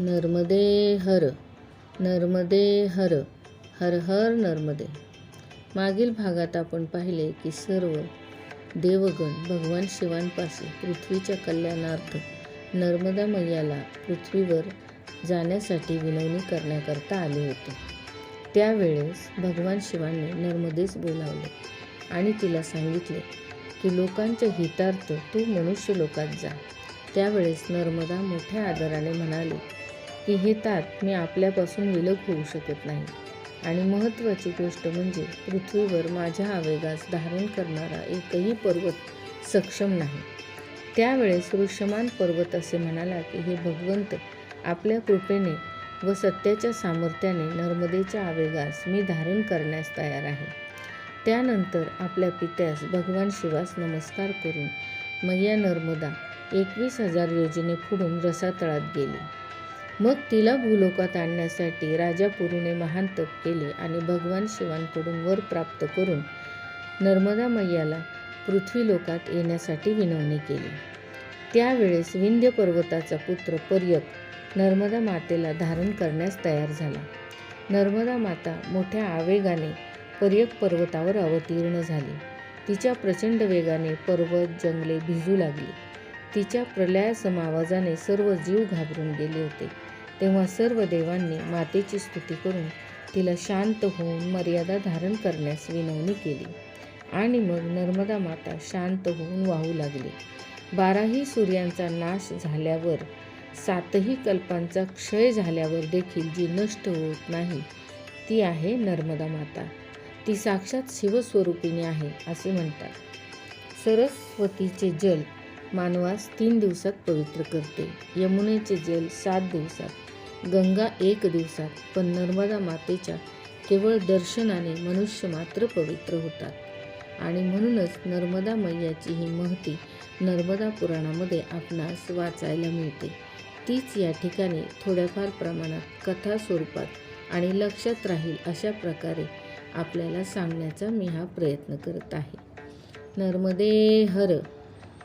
नर्मदे हर नर्मदे हर हर हर नर्मदे. मागील भागात आपण पाहिले की सर्व देवगण भगवान शिवांपासून पृथ्वीच्या कल्याणार्थ नर्मदा मैयाला पृथ्वीवर जाण्यासाठी विनवणी करण्याकरता आले होते. त्यावेळेस भगवान शिवांनी नर्मदेस बोलावले आणि तिला सांगितले की लोकांच्या हितार्थ तू मनुष्य लोकात जा. त्यावेळेस नर्मदा मोठ्या आदराने म्हणाली की हे तात मी आपल्यापासून विलग होऊ शकत नाही. आणि महत्त्वाची गोष्ट म्हणजे पृथ्वीवर माझ्या आवेगास धारण करणारा एकही पर्वत सक्षम नाही. त्यावेळेस ऋषमान पर्वत असे म्हणाला की हे भगवंत आपल्या कृपेने व सत्याच्या सामर्थ्याने नर्मदेच्या आवेगास मी धारण करण्यास तयार आहे. त्यानंतर आपल्या पित्यास भगवान शिवास नमस्कार करून मैया नर्मदा एकवीस हजार योजने फुडून रसातळात गेली. मग तिला भूलोकात आणण्यासाठी राजा पुरुने महान तप केले आणि भगवान शिवांकडून वर प्राप्त करून नर्मदा मैयाला पृथ्वीलोकात येण्यासाठी विनवणी केली. त्यावेळेस विंध्य पर्वताचा पुत्र पर्यक नर्मदा मातेला धारण करण्यास तयार झाला. नर्मदा माता मोठ्या आवेगाने पर्यक पर्वतावर अवतीर्ण झाली. तिच्या प्रचंड वेगाने पर्वत जंगले भिजू लागली. तिच्या प्रलयासम आवाजाने सर्व जीव घाबरून गेले होते. तेव्हा सर्व देवांनी मातेची स्तुती करून तिला शांत होऊन मर्यादा धारण करण्यास विनवणी केली. आणि मग नर्मदा माता शांत होऊन वाहू लागली. बाराही सूर्यांचा नाश झाल्यावर सातही कल्पांचा क्षय झाल्यावर देखील जी नष्ट होत नाही ती आहे नर्मदा माता. ती साक्षात शिवस्वरूपिणी आहे असे म्हणतात. सरस्वतीचे जल मानवास तीन दिवसात पवित्र करते. यमुनेचे जल सात दिवसात गंगा एक दिवसात पण नर्मदा मातेच्या केवळ दर्शनाने मनुष्य मात्र पवित्र होतात. आणि म्हणूनच नर्मदा मैयाची ही महती नर्मदा पुराणामध्ये आपणास वाचायला मिळते. तीच या ठिकाणी थोड्याफार प्रमाणात कथा स्वरूपात आणि लक्षात राहील अशा प्रकारे आपल्याला सांगण्याचा मी हा प्रयत्न करत आहे. नर्मदे हर